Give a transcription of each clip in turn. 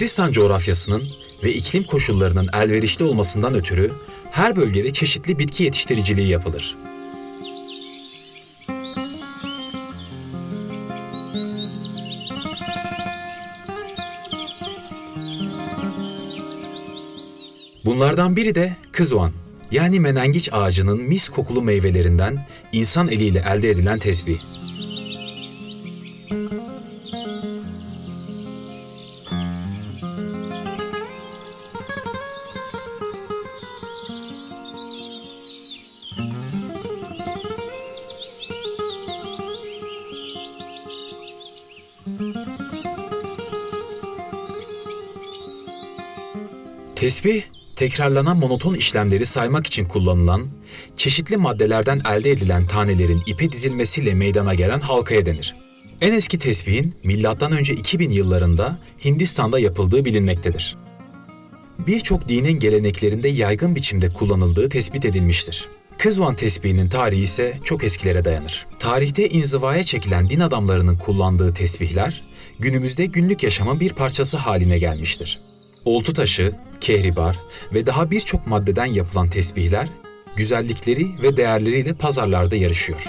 Kürdistan coğrafyasının ve iklim koşullarının elverişli olmasından ötürü her bölgede çeşitli bitki yetiştiriciliği yapılır. Bunlardan biri de kızvan, yani menengiç ağacının mis kokulu meyvelerinden insan eliyle elde edilen tesbih. Tesbih, tekrarlanan monoton işlemleri saymak için kullanılan, çeşitli maddelerden elde edilen tanelerin ipe dizilmesiyle meydana gelen halkaya denir. En eski tesbihin M.Ö. 2000 yıllarında Hindistan'da yapıldığı bilinmektedir. Birçok dinin geleneklerinde yaygın biçimde kullanıldığı tespit edilmiştir. Kızvan tesbihinin tarihi ise çok eskilere dayanır. Tarihte inzivaya çekilen din adamlarının kullandığı tesbihler, günümüzde günlük yaşamın bir parçası haline gelmiştir. Oltu taşı, kehribar ve daha birçok maddeden yapılan tesbihler güzellikleri ve değerleriyle pazarlarda yarışıyor.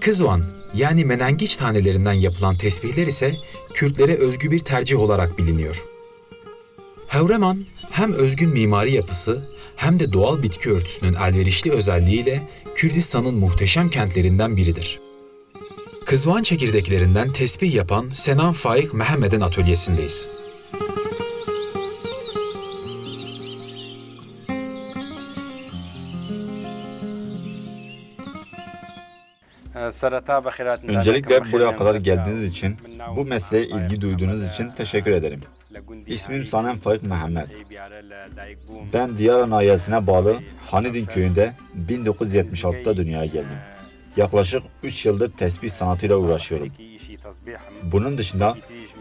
Kızvan yani menengiç tanelerinden yapılan tesbihler ise Kürtlere özgü bir tercih olarak biliniyor. Havreman hem özgün mimari yapısı hem de doğal bitki örtüsünün elverişli özelliğiyle Kürdistan'ın muhteşem kentlerinden biridir. Kızvan çekirdeklerinden tesbih yapan Senan Faik Mehmet'in atölyesindeyiz. Öncelikle buraya kadar geldiğiniz için, bu mesleğe ilgi duyduğunuz için teşekkür ederim. İsmim Sanem Faik Mehmet. Ben Diyara nahiyesine bağlı Hanidin köyünde 1976'da dünyaya geldim. Yaklaşık 3 yıldır tesbih sanatıyla uğraşıyorum. Bunun dışında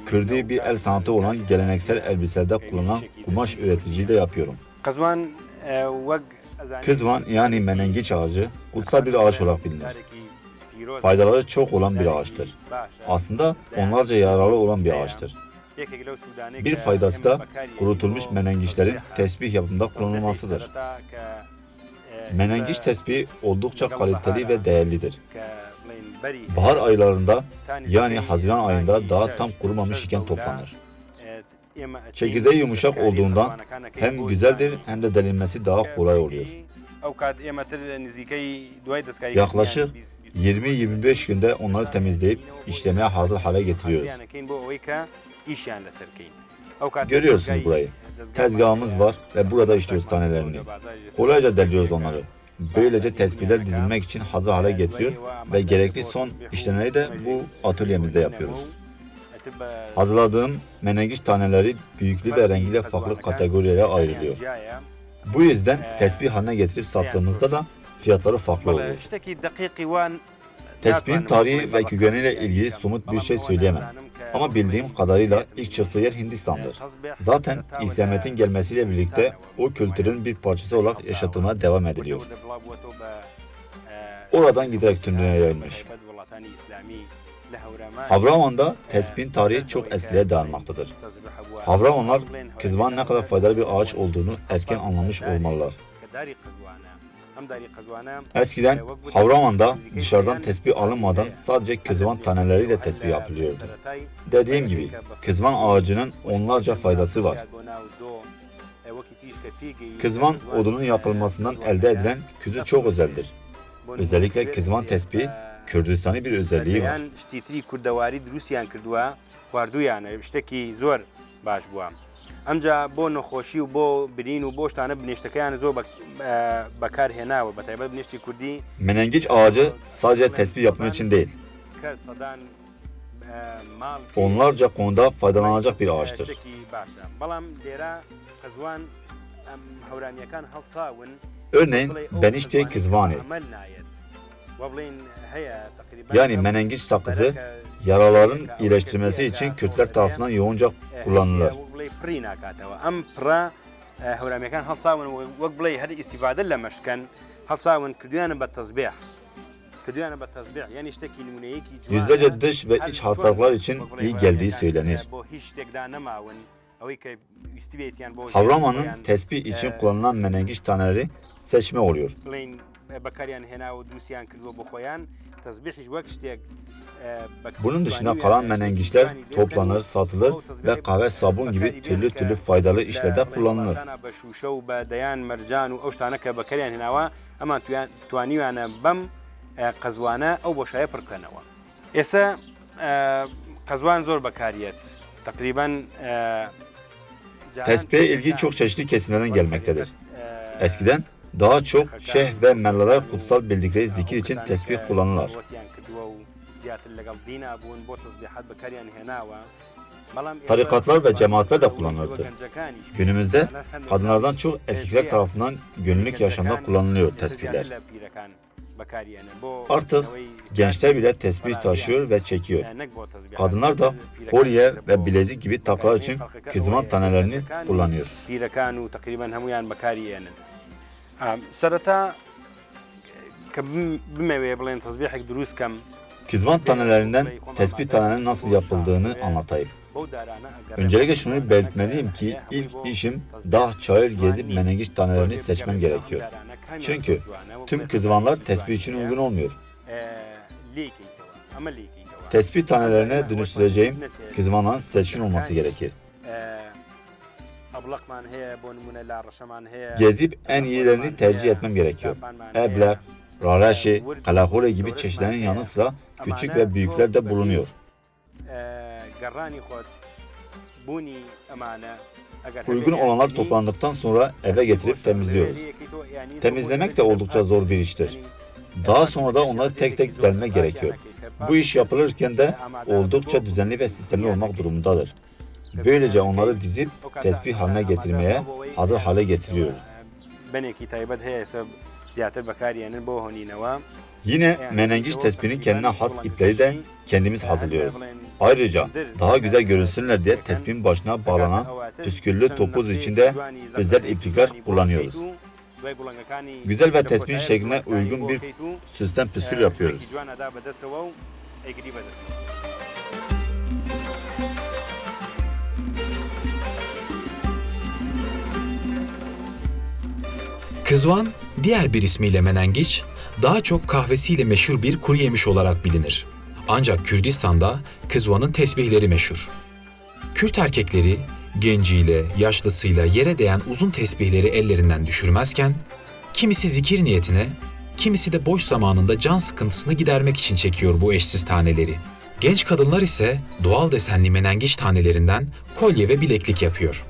Kürdi bir el sanatı olan geleneksel elbiselerde kullanılan kumaş üreticiliği de yapıyorum. Kızvan yani menengiç ağacı kutsal bir ağaç olarak bilinir. Faydaları çok olan bir ağaçtır. Aslında onlarca yararlı olan bir ağaçtır. Bir faydası da kurutulmuş menengiçlerin tesbih yapımında kullanılmasıdır. Menengiç tesbihi oldukça kaliteli ve değerlidir. Bahar aylarında yani Haziran ayında daha tam kurumamış iken toplanır. Çekirdeği yumuşak olduğundan hem güzeldir hem de delinmesi daha kolay oluyor. Yaklaşık 20-25 günde onları temizleyip işlemeye hazır hale getiriyoruz. Görüyorsunuz burayı. Tezgahımız var ve burada işliyoruz tanelerini. Kolayca deliyoruz onları. Böylece tespihler dizilmek için hazır hale getiriyor ve gerekli son işlemleri de bu atölyemizde yapıyoruz. Hazırladığım menengiç taneleri büyüklüğü ve rengiyle farklı kategorilere ayrılıyor. Bu yüzden tesbih haline getirip sattığımızda da fiyatları farklı oluyor. Tespihin tarihi ve kökeniyle ilgili somut bir şey söyleyemem. Ama bildiğim kadarıyla ilk çıktığı yer Hindistan'dır. Zaten İslamiyet'in gelmesiyle birlikte o kültürün bir parçası olarak yaşatılmaya devam ediliyor. Oradan giderek tüm dünyaya yayılmış. Havraman'da tespihin tarihi çok eskiye dayanmaktadır. Havramanlar kızvan ne kadar faydalı bir ağaç olduğunu erken anlamış olmalılar. Eskiden Havraman'da dışarıdan tespih alınmadan sadece kızvan taneleriyle tespih yapılıyordu. Dediğim gibi kızvan ağacının onlarca faydası var. Kızvan odunun yakılmasından elde edilen küzü çok özeldir. Özellikle kızvan tespihi Kürdistan'ı bir özelliği var. ئەمجا بۆ نەخۆشی و بۆ برین و بۆ شتانە بنیشتەکەیان زۆر بەکارهێناوە بە تایبەت بنیشتی کوردی Menengiç ağacı sadece tespih yapmak için değil, کە سەدان ماڵ onlarca konuda faydalanacak bir ağaçtır. شتێکی باشە بەڵام لێرە قەزوان ئەم هەورامیەکان هەڵساون Örneğin ben işte kızvani. عمل نایەت Yani menengiç sakızı yaraların iyileştirmesi için Kürtler tarafından yoğunca kullanılır. ئەم پڕا هەورامەکان هەڵساون وەک بڵێ هەر ئیسیفادە لە مەشکەن هەڵساون کردویانە بە تەزبێح کردویانە بە تەزبێح یعنی شتێکی نمونەیەکی جوان Yüzlerce dış ve iç hastalıklar için iyi geldiği söylenir. بۆ هیچ شتێکدا نەماون ئەوەی کە ویستی بێتیان بۆ Havramanın tespih için kullanılan menengiç taneleri seçme oluyor. بڵین بەکاریان هێناوە دروستیان کردووە بۆ خۆیان تەزبیحیش وەک شتێک Bunun dışında kalan menengiçler toplanır, satılır ve kahve sabun gibi türlü türlü faydalı işlerde kullanılır. بە شوشە و بە دەیان مەرجان و ئەو شتانە کە بەکەریان هێناوە ئەمان توانیوانە بەم قەزوانە ئەو بۆشایە پڕکەنەوە ئێستا قەزوان زۆر بەکاریت تقریبان Tespihe ilgi çok çeşitli kesimlerden gelmektedir. Eskiden daha çok şeyh ve mellalar kutsal bildikleri zikir için tesbih kullanırlar. Tarikatlar ve cemaatler de kullanırdı. Günümüzde kadınlardan çok erkekler tarafından günlük yaşamda kullanılıyor tesbihler. Artık gençler bile tesbih taşıyor ve çekiyor. Kadınlar da kolye ve bilezik gibi taklar için kızman tanelerini kullanıyor. سەرەتا کە بمەوێ بڵێن تەزبیحێک دروستکەم Kızman tanelerinden tespih tanelerinin nasıl yapıldığını anlatayım. Öncelikle şunu belirtmeliyim ki ilk işim dağ çayır gezip menengiç tanelerini seçmem gerekiyor. Çünkü tüm kızvanlar tespih için uygun olmuyor. Tespih tanelerine dönüştüreceğim kızvanların seçkin olması gerekir. Gezip en iyilerini tercih etmem gerekiyor. Eblek, Raraşi, Kalahore gibi çeşitlerin yanı sıra küçük ve büyükler de bulunuyor. Uygun olanlar toplandıktan sonra eve getirip temizliyoruz. Temizlemek de oldukça zor bir iştir. Daha sonra da onları tek tek delme gerekiyor. Bu iş yapılırken de oldukça düzenli ve sistemli olmak durumundadır. Böylece onları dizip tesbih haline getirmeye hazır hale getiriyoruz. Yine menengiç tespihinin kendine has ipleri de kendimiz hazırlıyoruz. Ayrıca daha güzel görünsünler diye tespihin başına bağlanan püsküllü topuz içinde özel iplikler kullanıyoruz. Güzel ve tespihin şekline uygun bir süsten püskül yapıyoruz. Kızvan, diğer bir ismiyle menengiç, daha çok kahvesiyle meşhur bir kuru yemiş olarak bilinir. Ancak Kürdistan'da kızvanın tesbihleri meşhur. Kürt erkekleri genciyle, yaşlısıyla yere değen uzun tesbihleri ellerinden düşürmezken, kimisi zikir niyetine, kimisi de boş zamanında can sıkıntısını gidermek için çekiyor bu eşsiz taneleri. Genç kadınlar ise doğal desenli menengiç tanelerinden kolye ve bileklik yapıyor.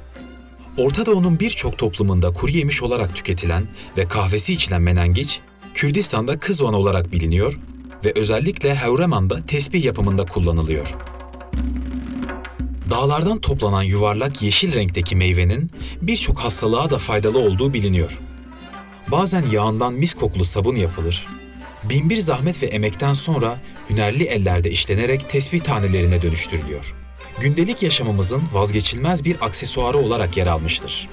Orta Doğu'nun birçok toplumunda kuru yemiş olarak tüketilen ve kahvesi içilen menengiç, Kürdistan'da kızvan olarak biliniyor ve özellikle Hevreman'da tesbih yapımında kullanılıyor. Dağlardan toplanan yuvarlak yeşil renkteki meyvenin birçok hastalığa da faydalı olduğu biliniyor. Bazen yağından mis kokulu sabun yapılır. Binbir zahmet ve emekten sonra hünerli ellerde işlenerek tesbih tanelerine dönüştürülüyor Gündelik yaşamımızın vazgeçilmez bir aksesuarı olarak yer almıştır.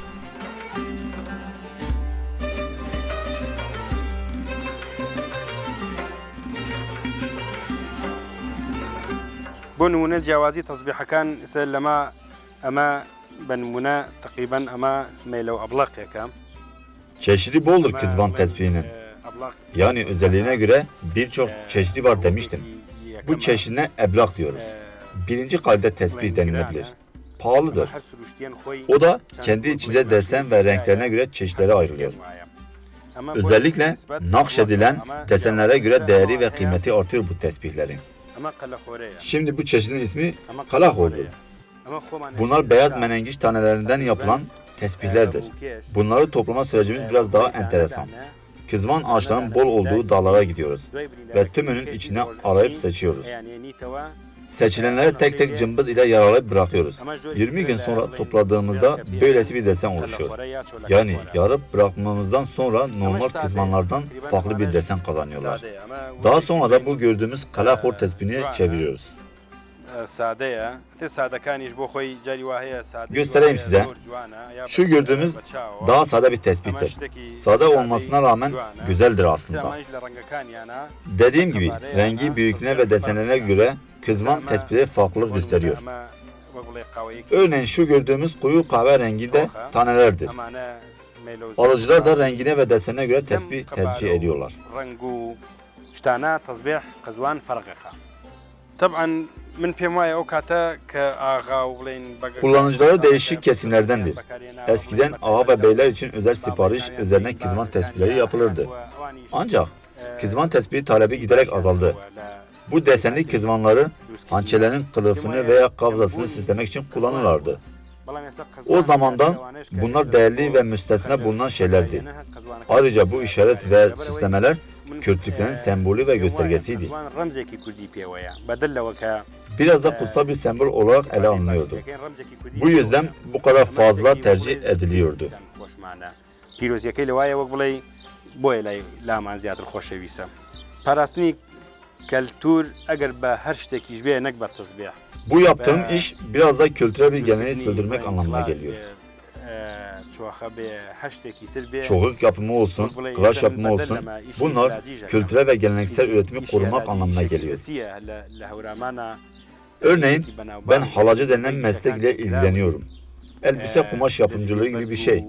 بۆ نمونە جیاوازی تەزبیحەکان سەر لەما ئەمە بە نمونە تقریبان ئەمە مێلە و ئەبڵقێکە Çeşidi boldur kızban tespihinin. Yani özelliğine göre birçok çeşidi var demiştim. Bu çeşidine eblak diyoruz. Birinci kalite tespih denilebilir. Pahalıdır. O da kendi içinde desen ve renklerine göre çeşitlere ayrılıyor. Özellikle nakşedilen desenlere göre değeri ve kıymeti artıyor bu tesbihlerin. Şimdi bu çeşidin ismi kalahodur. Bunlar beyaz menengiç tanelerinden yapılan tesbihlerdir. Bunları toplama sürecimiz biraz daha enteresan. Kızvan ağaçlarının bol olduğu dağlara gidiyoruz ve tümünün içine arayıp seçiyoruz. Seçilenleri tek tek cımbız ile yaralayıp bırakıyoruz. 20 gün sonra topladığımızda böylesi bir desen oluşuyor. Yani yarıp bırakmamızdan sonra normal kızmanlardan farklı bir desen kazanıyorlar. Daha sonra da bu gördüğümüz kalahor tespihini çeviriyoruz. sade ya. Te sadakaniş bu koy cari vahaya sade. Göstereyim size. Şu gördüğümüz daha sade bir tespihtir. Sade olmasına rağmen güzeldir aslında. Dediğim gibi rengi, büyüklüğüne ve desenlerine göre kızman tespihi farklılık gösteriyor. Örneğin şu gördüğümüz koyu kahverengi de tanelerdir. Alıcılar da rengine ve desenine göre tespih tercih ediyorlar. رنگ شتانە تەزبێح قزوان فەرقەخە طبعا Kullanıcıları değişik kesimlerdendir. Eskiden ağa ve beyler için özel sipariş üzerine kizman tespihleri yapılırdı. Ancak kizman tespihi talebi giderek azaldı. Bu desenli kizmanları hançelerin kılıfını veya kabzasını süslemek için kullanırlardı. O zamandan bunlar değerli ve müstesna bulunan şeylerdi. Ayrıca bu işaret ve süslemeler Kürtlüklerin sembolü ve göstergesiydi. Biraz da kutsal bir sembol olarak ele alınıyordu. Bu yüzden bu kadar fazla tercih ediliyordu. پیرۆزیەکەی لەوایە وەک بڵێ بۆیە لای لامان زیاتر خۆشەویستە پاراستنی کەلتور ئەگەر بە هەر شتێکیش بێ نەک بە تەزبێح Bu yaptığım iş biraz da kültürel bir geleneği sürdürmek anlamına geliyor. چۆخە بێ هەر شتێکی تر بێ Çoğuk yapımı olsun, kılaç yapımı olsun, bunlar kültürel ve geleneksel üretimi korumak anlamına geliyor. Örneğin ben halacı denilen meslek ile ilgileniyorum. Elbise kumaş yapımcılığı gibi bir şey.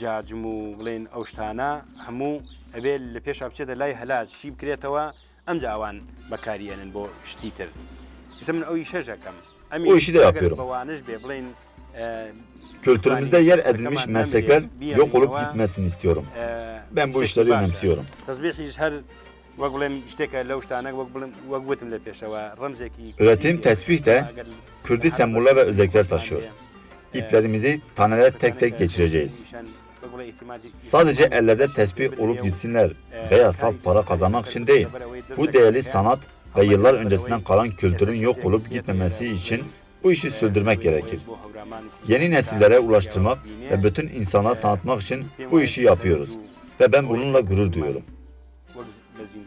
جاجم و بڵێن ئەو شتانە هەموو ئەبێ لە پێش بچێتە لای هەلاج شی بکرێتەوە ئەم جاوان بەکارێنن بۆ شتی تر ئێستا من ئەوی شەژەکەم ئەمی O işi de yapıyorum. بەوانش بێ بڵێن kültürümüzde yer edinmiş meslekler yok olup gitmesini istiyorum. Ben bu işleri önemsiyorum. Üretim tesbih de Kürdi semboller ve özellikler taşıyor. İplerimizi tanelere tek tek geçireceğiz. Sadece ellerde tesbih olup gitsinler veya salt para kazanmak için değil. Bu değerli sanat ve yıllar öncesinden kalan kültürün yok olup gitmemesi için bu işi sürdürmek gerekir yeni nesillere ulaştırmak ve bütün insana tanıtmak için bu işi yapıyoruz. Ve ben bununla gurur duyuyorum.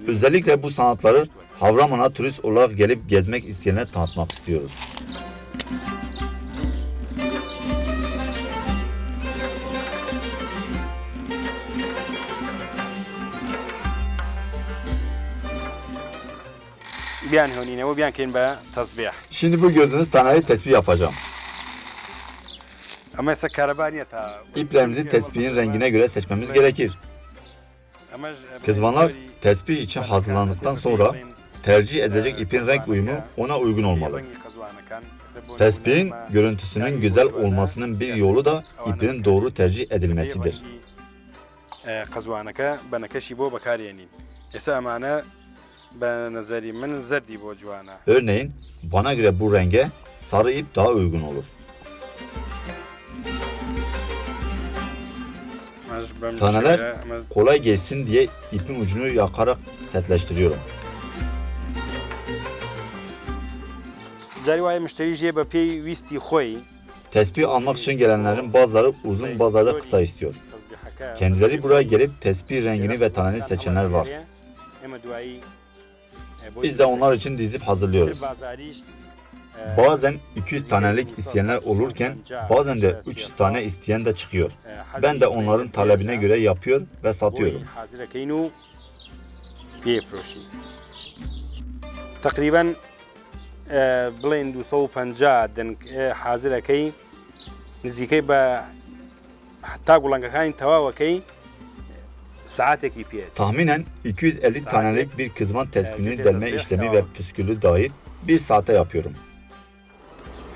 Özellikle bu sanatları Havraman'a turist olarak gelip gezmek isteyene tanıtmak istiyoruz. Şimdi bu gördüğünüz taneyi tesbih yapacağım. İplerimizi tespihin rengine göre seçmemiz gerekir. ئەمەش- Kızvanlar tespih için hazırlandıktan sonra tercih edilecek ipin renk uyumu ona uygun olmalı. Tespihin görüntüsünün güzel olmasının bir yolu da ipinin doğru tercih edilmesidir. قەزوانەکە بەنەکەشی بۆ بەکارێنین ئێستا ئەمانە بە نظری من زەردی بۆ جوانە Örneğin bana göre bu renge sarı ip daha uygun olur. Taneler kolay geçsin diye ipin ucunu yakarak setleştiriyorum. Carivaye müştericiye bapey visti hoyi. Tespih almak için gelenlerin bazıları uzun bazıları kısa istiyor. Kendileri buraya gelip tespih rengini ve taneni seçenler var. E, Biz de onlar için dizip hazırlıyoruz. Bazen 200 tanelik isteyenler olurken bazen de 300 tane isteyen de çıkıyor. Ben de onların talebine göre yapıyor ve satıyorum. حازرەکەین و پێفرۆشین تقریبان بڵێن 250 دەنگ حازرەکەی نزیکەی بە تا گوڵنگەکانی تەواوەکەی ساعتێکی پێێت Tahminen 250 tanelik bir kızman tespihini delme işlemi ve püskülü dahil bir saate yapıyorum.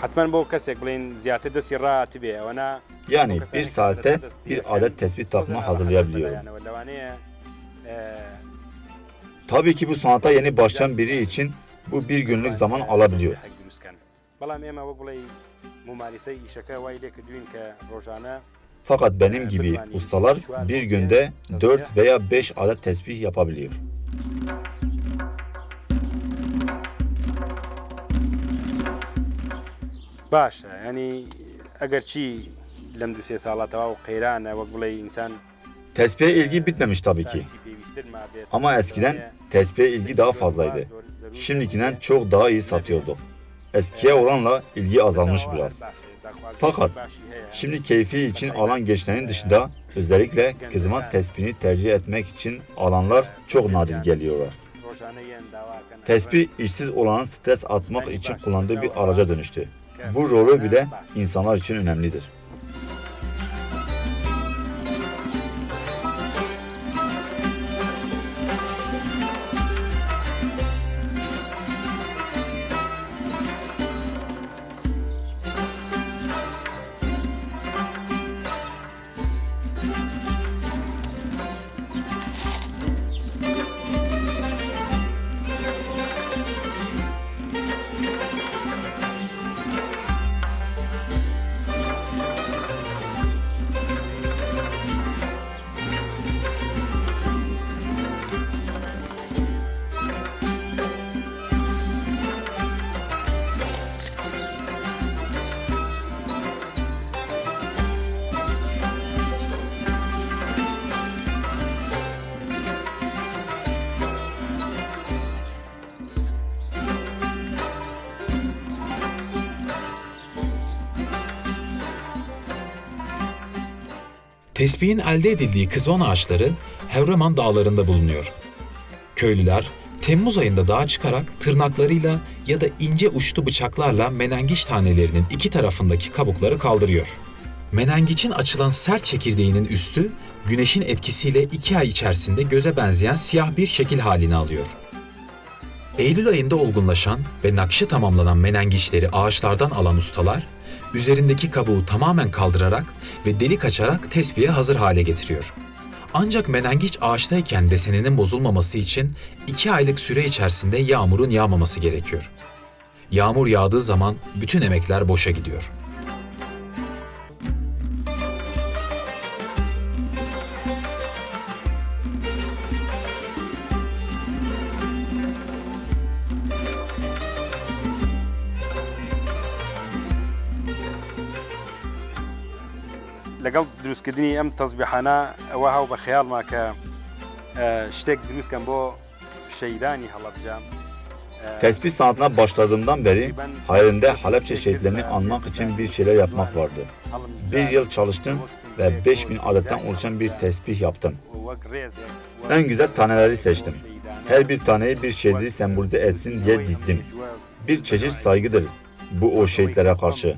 حتمما بۆ کەسێک بڵێن زیاتر دەستی ڕات بێ ئەوەنا Yani bir saate bir adet tespih takımı hazırlayabiliyorum. لەوانەیە Tabii ki bu sanata yeni başlayan biri için bu bir günlük zaman alabiliyor. بەڵام ئێمە وەک بڵێ ممارسەی ئیشەکە وای لێ کردوین کە ڕۆژانە Fakat benim gibi ustalar bir günde 4 veya 5 adet tespih yapabiliyor. باشە ینی ئەگەر چی لەم دو سێ ساڵاتەوە و قەیرانە وەک بڵێ ئینسان Tespihe ilgi bitmemiş tabii ki. Ama eskiden tespihe ilgi daha fazlaydı. Şimdikinden çok daha iyi satıyorduk. Eskiye oranla ilgi azalmış biraz. Fakat Şimdi keyfi için alan geçlerin dışında özellikle kızıma tespihini tercih etmek için alanlar çok nadir geliyorlar. Tespih işsiz olanın stres atmak için kullandığı bir araca dönüştü. Bu rolü bile insanlar için önemlidir. Tesbihin elde edildiği kızon ağaçları Hevreman dağlarında bulunuyor. Köylüler Temmuz ayında dağa çıkarak tırnaklarıyla ya da ince uçlu bıçaklarla menengiç tanelerinin iki tarafındaki kabukları kaldırıyor. Menengiçin açılan sert çekirdeğinin üstü güneşin etkisiyle iki ay içerisinde göze benzeyen siyah bir şekil halini alıyor. Eylül ayında olgunlaşan ve nakşı tamamlanan menengiçleri ağaçlardan alan ustalar, üzerindeki kabuğu tamamen kaldırarak ve delik açarak tespihe hazır hale getiriyor. Ancak menengiç ağaçtayken deseninin bozulmaması için iki aylık süre içerisinde yağmurun yağmaması gerekiyor. Yağmur yağdığı zaman bütün emekler boşa gidiyor. لەگەڵ دروستکردنی ئەم تەزبیحانە ئەوە هاو بە خەیاڵما کە اه، شتێک دروستکەم بۆ شەیدانی هەڵەبجام Tespih sanatına başladığımdan beri hayalinde Halepçe şehitlerini anmak için bir şeyler yapmak vardı. Bir yıl çalıştım ve 5000 adetten oluşan bir tesbih yaptım. En güzel taneleri seçtim. Her bir taneyi bir şehidi sembolize etsin diye dizdim. Bir çeşit saygıdır bu o şehitlere karşı.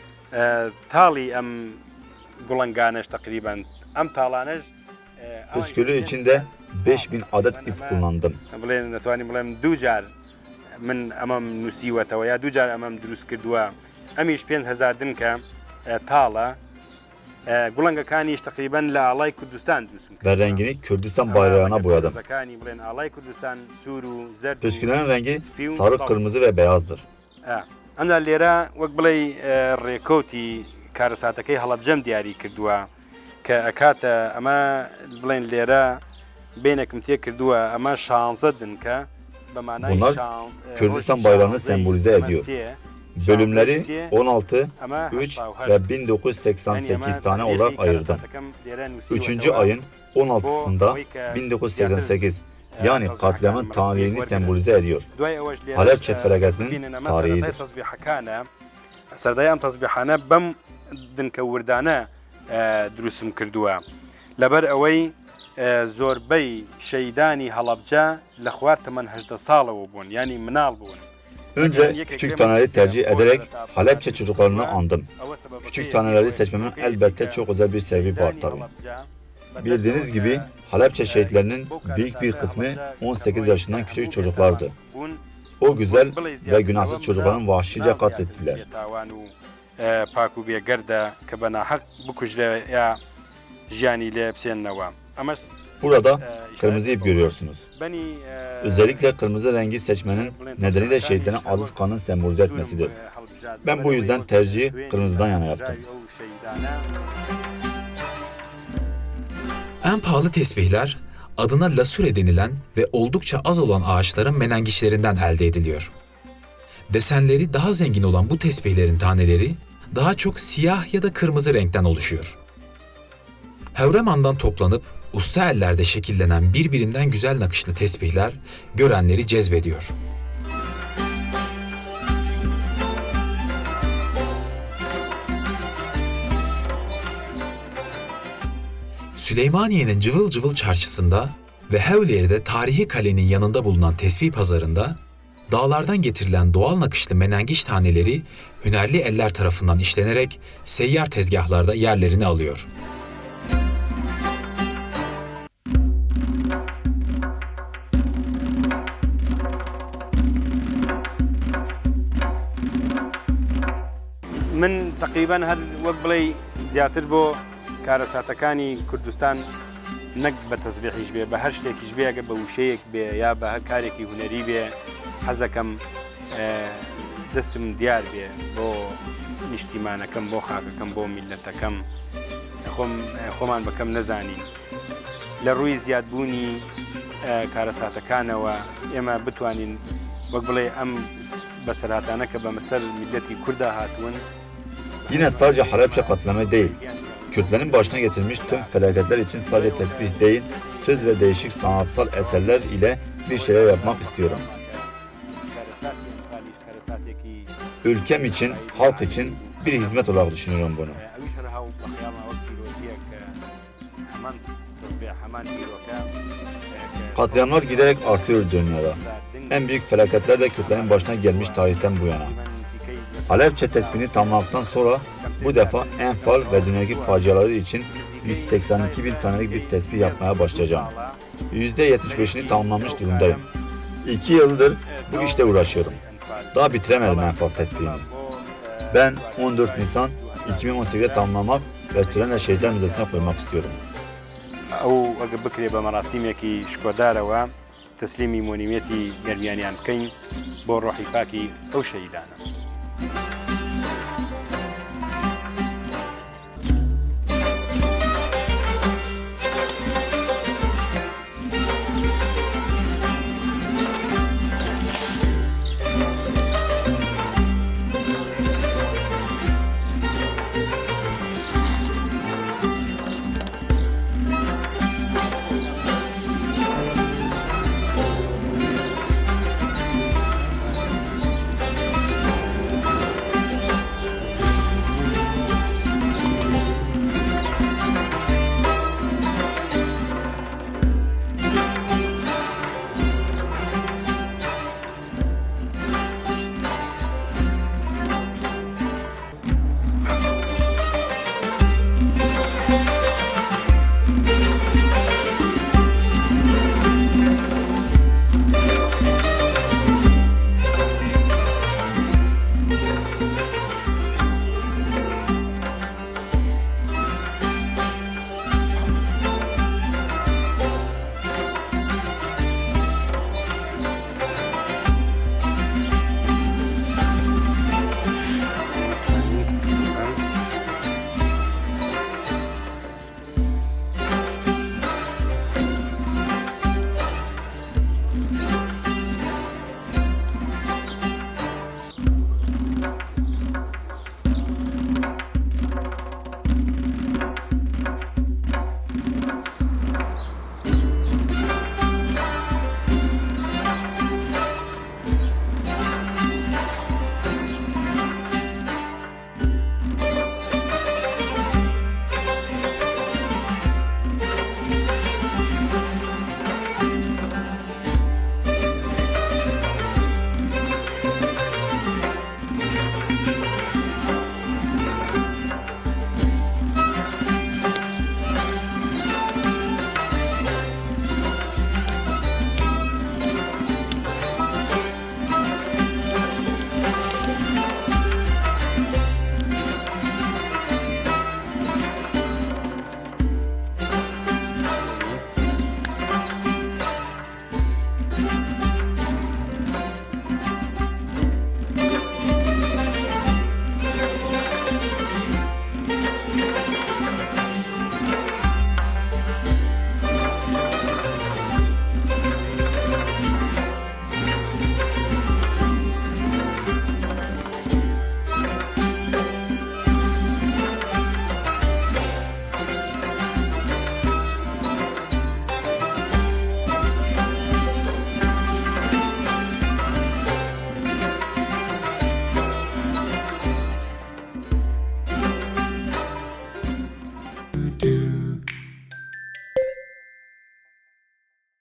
تاڵی ئەم گوڵنگانش تقریبان ئەم تاڵانش اه، Püskülü içinde 5000 adet ip kullandım. بڵێن دەتوانین بڵێم دوو جار من ئەمەم نووسیوەتەوە یا دوو جار ئەمەم دروست کردووە ئەمیش پێ هزاردن کە اه، تاڵە اه، گوڵنگەکانیش تقریبان لە ئاڵای کوردستان دروستم Ve rengini Kürdistan bayrağına boyadım. زەکانی بڵێن ئاڵای کوردستان سوور و زەرد و Püsküllerin rengi سپی و sarı, سەڵ. kırmızı ve beyazdır. آه. ئەمدا لێرە وەک بڵێ اه، ڕێکۆتی کارەساتەکەی هەڵەبجەم دیاری کردووە کە ئەکاتە ئەمە بڵێن لێرە بینێکم تێ کردووە ئەمە شانزە دنکە بەمانای Bunlar شان- اه، Kürdistan ڕۆژی bayrağını شانزەی sembolize ئەمە ediyor. سێ. Bölümleri شانزەی سێ. 16, ئەمە 3 هەشتا و ve هەشت. 1988 tane Yani olarak ama ayırdım. karasattakam lera nusi Üçüncü watawa, ayın 16'sında 1988 yani katliamın tarihini sembolize ediyor. دوای ئەوەش لێرەش، Halepçe اه، felaketin ببینن ئەمە tarihidir. سەرەتای تەزبیحەکانە سەردای ئەم تەزبیحانە بەم دنکە وردانە اه، دروستم کردووە لەبەر ئەوەی اه، زۆربەی شەیدانی هەڵەبجە لە خوار تەمەەن هەشدە ساڵەوە بوون ینی مناڵ بوون Önce küçük taneleri tercih ederek Halepçe çocuklarını andım. Küçük taneleri seçmemin elbette çok özel bir sebebi var tabii. Bildiğiniz gibi Halepçe şehitlerinin büyük bir kısmı 18 yaşından küçük çocuklardı. O güzel ve günahsız çocukların vahşice katlettiler. Burada kırmızı ip görüyorsunuz. Özellikle kırmızı rengi seçmenin nedeni de şehitlerin aziz kanın sembolize etmesidir. Ben bu yüzden tercihi kırmızıdan yana yaptım. En pahalı tesbihler adına lasure denilen ve oldukça az olan ağaçların menengiçlerinden elde ediliyor. Desenleri daha zengin olan bu tesbihlerin taneleri daha çok siyah ya da kırmızı renkten oluşuyor. Hevreman'dan toplanıp usta ellerde şekillenen birbirinden güzel nakışlı tesbihler görenleri cezbediyor. Süleymaniye'nin cıvıl cıvıl çarşısında ve Hevliyer'de tarihi kalenin yanında bulunan tesbih pazarında dağlardan getirilen doğal nakışlı menengiç taneleri hünerli eller tarafından işlenerek seyyar tezgahlarda yerlerini alıyor. من تقریبان هەر وەک بڵێ زیاتر بۆ کارەساتەکانی کوردستان نەک بە تەسبیحیش بێ بە هەر شتێکیش بێگە بە وشەیەک بێ یا بە هەر کارێکی هوەری بێ حەزەکەم دەستم دیار بێ بۆ نیشتیمانەکەم بۆ خاکەکەم بۆ میلەتەکەم. خۆم خۆمان بەکەم نەزانی. لە ڕووی زیادبوونی کارەساتەکانەوە ئێمە بتوانین وەک بڵێ ئەم بەسەراتانە کە بە مەسەر میلەتی کووردا هاتوون. Yine sadece Halepçe katliamı değil, Kürtlerin başına getirmiş tüm felaketler için sadece tesbih değil, söz ve değişik sanatsal eserler ile bir şeyler yapmak istiyorum. Ülkem için, halk için bir hizmet olarak düşünüyorum bunu. Katliamlar giderek artıyor dünyada. En büyük felaketler de Kürtlerin başına gelmiş tarihten bu yana. Halepçe tespihini tamamladıktan sonra bu defa Enfal ve dünyadaki faciaları için 182 bin tanelik bir tespih yapmaya başlayacağım. %75'ini tamamlamış durumdayım. İki yıldır bu işte uğraşıyorum. Daha bitiremedim Enfal tespihini. Ben 14 Nisan 2018'de tamamlamak ve törenle Şehitler Müzesi'ne koymak istiyorum. ئەو ئەگە بکرێ بە مەراسیمێکی شکۆدارەوە تەسلیمی مۆنیمێتی گەرمیانیان بکەین بۆ ڕۆحی پاکی ئەو شەیدانە.